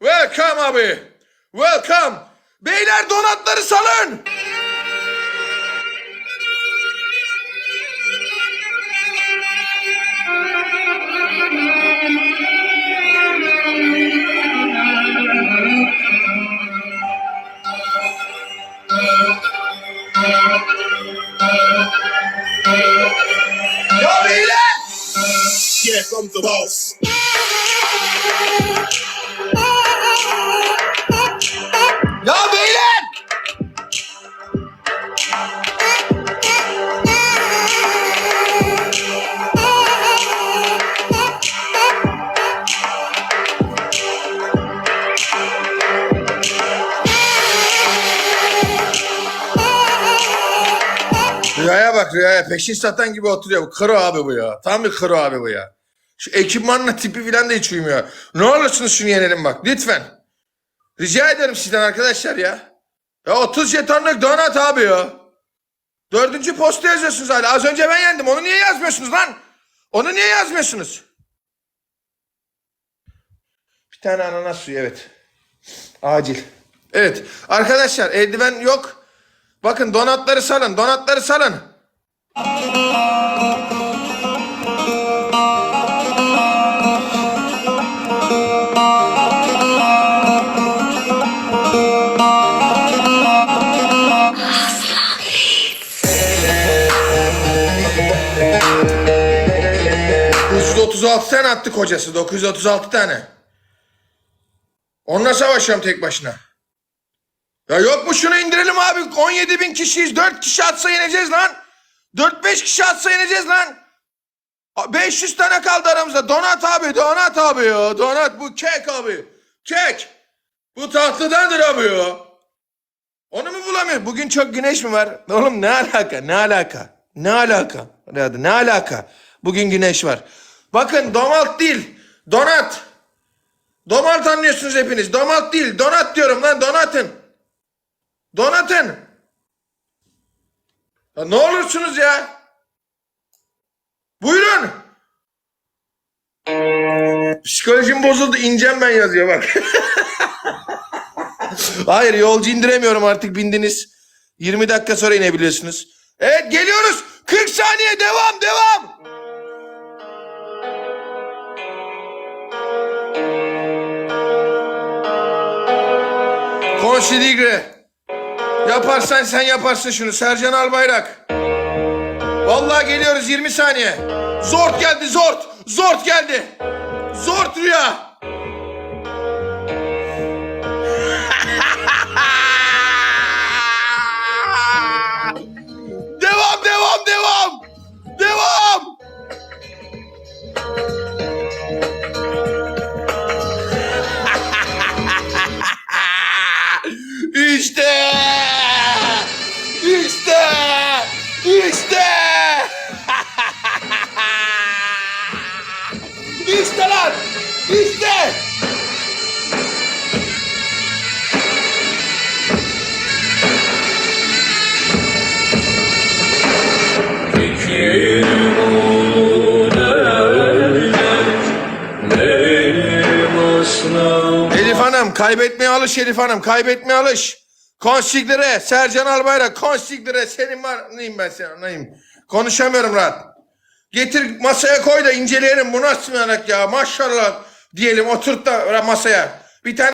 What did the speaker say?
Welcome abi. Welcome. Beyler donatları salın. Ya beyler. Here comes the boss. Rüyaya bak Rüyaya peşin satan gibi oturuyor. Bu kro abi bu ya. Tam bir kro abi bu ya. Şu ekipmanla tipi falan da hiç uymuyor. Ne olursunuz şunu yenelim bak lütfen. Rica ederim sizden arkadaşlar ya. Ya 30 jetonluk donat abi ya. Dördüncü posta yazıyorsunuz hala. Az önce ben yendim. Onu niye yazmıyorsunuz lan? Onu niye yazmıyorsunuz? Bir tane ananas suyu evet. Acil. Evet arkadaşlar eldiven yok. Bakın donatları salın. Donatları salın. ...336 tane attı kocası. 936 tane. Onunla savaşıyorum tek başına. Ya yok mu şunu indirelim abi. 17 bin kişiyiz. 4 kişi atsa yeneceğiz lan. 4-5 kişi atsa yeneceğiz lan. A- 500 tane kaldı aramızda. Donat abi, donat abi ya. Donat bu kek abi. Kek. Bu tatlıdandır abi ya. Onu mu bulamıyor? Bugün çok güneş mi var? Oğlum ne alaka? Ne alaka? Ne alaka? Ne alaka? Bugün güneş var. Bakın domalt değil. Donat. Domalt anlıyorsunuz hepiniz. Domalt değil. Donat diyorum lan. Donatın. Donatın. Ya ne olursunuz ya? Buyurun. Psikolojim bozuldu. İncem ben yazıyor bak. Hayır yolcu indiremiyorum artık bindiniz. 20 dakika sonra inebiliyorsunuz. Evet geliyoruz. 40 saniye devam devam. Konsidigre. Yaparsan sen yaparsın şunu Sercan Albayrak. Vallahi geliyoruz 20 saniye. Zort geldi zort. Zort geldi. Zort rüya. İşte! Elif Hanım kaybetmeye alış Elif Hanım kaybetmeye alış. Konsiglere Sercan Albayrak konsiglere senin var neyim ben senin neyim. Konuşamıyorum rahat. Getir masaya koy da inceleyelim bu nasıl bir anak ya maşallah diyelim oturt da masaya. Bir tane